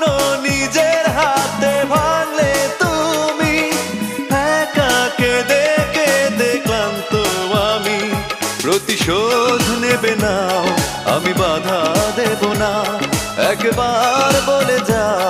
স্বপ্ন নিজের হাতে ভাঙলে তুমি? একাকে দেখে দেখলাম আমি। নেবে আমি বাধা দেব না। একবার বলে যাও।